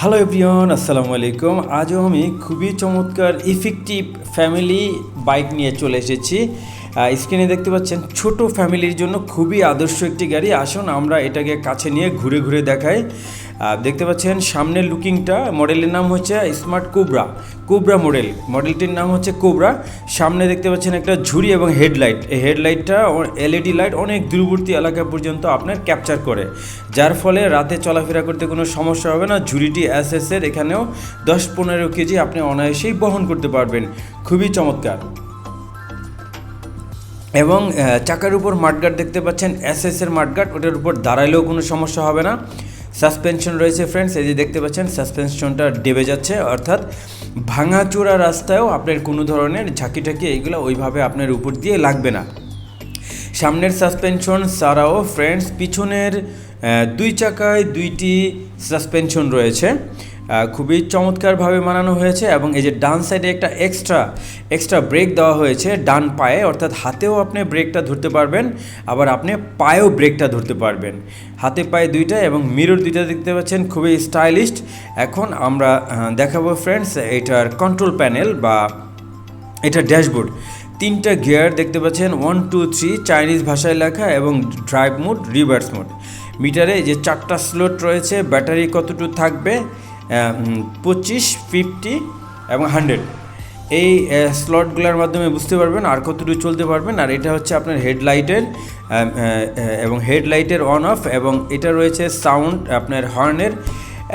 Hello everyone আসসালামু আলাইকুম আজও আমি খুবই চমৎকার ইফেক্টিভ ফ্যামিলি বাইক নিয়ে চলে এসেছি। স্ক্রিনে দেখতে পাচ্ছেন, ছোট ফ্যামিলির জন্য খুবই আদর্শ একটি গাড়ি। আসুন আমরা এটাকে কাছে নিয়ে ঘুরে ঘুরে দেখাই। দেখতে পাচ্ছেন সামনের লুকিংটা, মডেলের নাম হচ্ছে স্মার্ট কোবরা কোবরা মডেল। মডেলটির নাম হচ্ছে কোবরা। সামনে দেখতে পাচ্ছেন একটা ঝুড়ি এবং হেডলাইট। এই হেডলাইটটা এলইডি লাইট অনেক দূরবর্তী এলাকা পর্যন্ত আপনার ক্যাপচার করে। যার ফলে রাতে চলাফেরা করতে কোনো সমস্যা হবে না। ঝুড়িটি এস এর, এখানেও দশ পনেরো কেজি আপনি অনায়াসেই বহন করতে পারবেন। খুবই চমৎকার। এবং চাকার উপর মাঠগার্ড দেখতে পাচ্ছেন। এস এর মাঠগার্ড, ওটার উপর দাঁড়াইলেও কোনো সমস্যা হবে না। সাসপেনশন রয়েছে ফ্রেন্ডস এই যে দেখতে পাচ্ছেন সাসপেনশনটা ডেবে যাচ্ছে, অর্থাৎ ভাঙাচোরা রাস্তায়ও আপনার কোনো ধরনের ঝাঁকি ঠাকি এইগুলো ওইভাবে আপনার উপর দিয়ে লাগবে না। সামনের সাসপেনশন ছাড়াও ফ্রেন্ডস পিছনের দুই চাকায় দুইটি সাসপেনশন রয়েছে। খুবই চমৎকারভাবে বানানো হয়েছে এবং এই যে ডান সাইডে একটা এক্সট্রা এক্সট্রা ব্রেক দেওয়া হয়েছে, ডান পায়ে, অর্থাৎ হাতেও আপনি ব্রেকটা ধরতে পারবেন, আবার আপনি পায়েও ব্রেকটা ধরতে পারবেন। হাতে পায়ে দুইটা এবং মিরর দুইটা দেখতে পাচ্ছেন, খুবই স্টাইলিস্ট এখন আমরা দেখাবো ফ্রেন্ডস এটার কন্ট্রোল প্যানেল বা এটা ড্যাশবোর্ড। তিনটা গিয়ার দেখতে পাচ্ছেন ওয়ান টু থ্রি চাইনিজ ভাষায় লেখা এবং ড্রাইভ মোড রিভার্স মোড মিটারে যে চারটা স্লোট রয়েছে, ব্যাটারি কতটুকু থাকবে পঁচিশ ফিফটি এবং হান্ড্রেড এই স্লটগুলোর মাধ্যমে বুঝতে পারবেন আর কতটুকু চলতে পারবেন। আর এটা হচ্ছে আপনার হেডলাইটের এবং হেডলাইটের অন অফ এবং এটা রয়েছে সাউন্ড আপনার হর্নের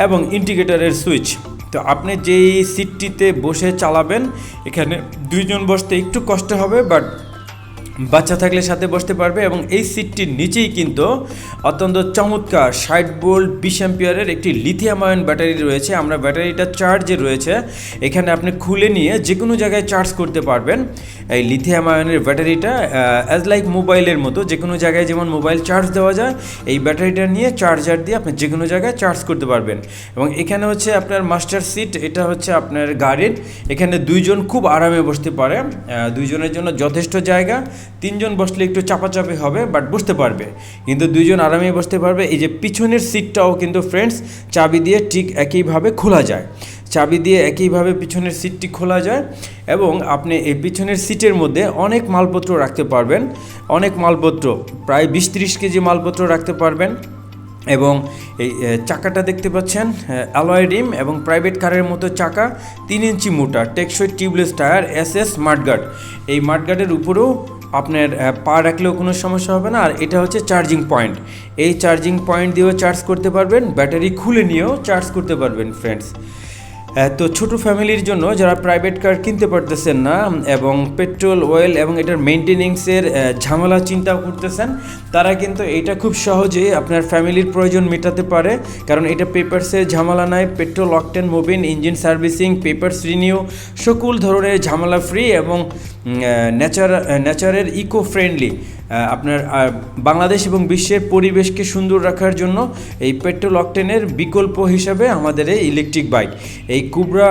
এবং ইন্ডিকেটরের সুইচ তো আপনি যেই সিটটিতে বসে চালাবেন, এখানে দুইজন বসতে একটু কষ্ট হবে বাট বাচ্চা থাকলে সাথে বসতে পারবে এবং এই সিটটির নিচেই কিন্তু অত্যন্ত চমৎকার ষাট বোল্ট বিশ অ্যাম্পিয়ারের একটি লিথিয়াম আয়ন ব্যাটারি রয়েছে। আমরা ব্যাটারিটা চার্জে রয়েছে। এখানে আপনি খুলে নিয়ে যে কোনো জায়গায় চার্জ করতে পারবেন। এই লিথিয়াম আয়নের ব্যাটারিটা অ্যাজ লাইক মোবাইলের মতো যে কোনো জায়গায় যেমন মোবাইল চার্জ দেওয়া যায়, এই ব্যাটারিটা নিয়ে চার্জার দিয়ে আপনি যে কোনো জায়গায় চার্জ করতে পারবেন। এবং এখানে হচ্ছে আপনার মাস্টার সিট এটা হচ্ছে আপনার গাড়ির। এখানে দুইজন খুব আরামে বসতে পারে। দুইজনের জন্য যথেষ্ট জায়গা। তিনজন বসলে একটু চাপাচাপি হবে বাট বসতে পারবে। কিন্তু দুইজন আরামে বসতে পারবে। এই যে পিছনের সিটটাও কিন্তু ফ্রেন্ডস চাবি দিয়ে ঠিক একইভাবে খোলা যায়। চাবি দিয়ে একইভাবে পিছনের সিটটি খোলা যায় এবং আপনি এই পিছনের সিটের মধ্যে অনেক মালপত্র রাখতে পারবেন। অনেক মালপত্র, প্রায় বিশ ত্রিশ কেজি মালপত্র রাখতে পারবেন। এবং এই চাকাটা দেখতে পাচ্ছেন অ্যালয় রিম এবং প্রাইভেট কারের মতো চাকা, তিন ইঞ্চি মোটা, টেকসই tubeless tyre S S mudguard এই মাঠগার্ডের উপরেও আপনার পা রাখলেও কোনো সমস্যা হবে না। আর এটা হচ্ছে চার্জিং পয়েন্ট এই চার্জিং পয়েন্ট দিয়েও চার্জ করতে পারবেন, ব্যাটারি খুলে নিয়েও চার্জ করতে পারবেন ফ্রেন্ডস তো ছোট ফ্যামিলির জন্য যারা প্রাইভেট কার কিনতে পারতেছেন না এবং পেট্রোল অয়েল এবং এটার মেনটেনেন্সের ঝামেলা চিন্তা করতেছেন, তারা কিন্তু এটা খুব সহজেই আপনার ফ্যামিলির প্রয়োজন মেটাতে পারে। কারণ এটা পেপারসের ঝামেলা নাই petrol octane Mobil engine servicing papers renew সকল ধরনের ঝামেলা ফ্রি এবং ন্যাচার ন্যাচারের ইকো ফ্রেন্ডলি আপনার বাংলাদেশ এবং বিশ্বের পরিবেশকে সুন্দর রাখার জন্য এই পেট্রোল অকটেনের বিকল্প হিসাবে আমাদের এই ইলেকট্রিক বাইক। এই কুবরা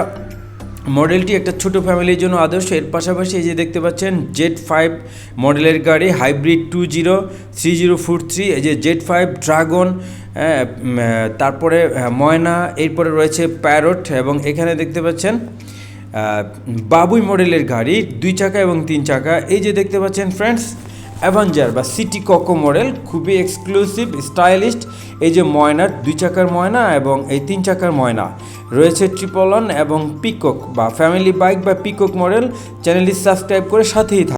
মডেলটি একটা ছোট ফ্যামিলির জন্য আদর্শ। এর পাশাপাশি এই যে দেখতে পাচ্ছেন, জেড ফাইভ মডেলের গাড়ি, hybrid two zero, three zero four three, এই যে জেড ফাইভ ড্রাগন তারপরে ময়না, এরপরে রয়েছে প্যারট এবং এখানে দেখতে পাচ্ছেন বাবুই মডেলের গাড়ি, দুই চাকা এবং তিন চাকা। এই যে দেখতে পাচ্ছেন, ফ্রেন্ডস অ্যাভেঞ্জার বা সিটি কোকো মডেল খুবই এক্সক্লুসিভ স্টাইলিস্ট এই যে ময়নার দুই চাকার ময়না এবং এই তিন চাকার ময়না। রয়েছে ট্রিপলন এবং পিকক বা ফ্যামিলি বাইক বা পিকক মডেল চ্যানেলটি সাবস্ক্রাইব করে সাথেই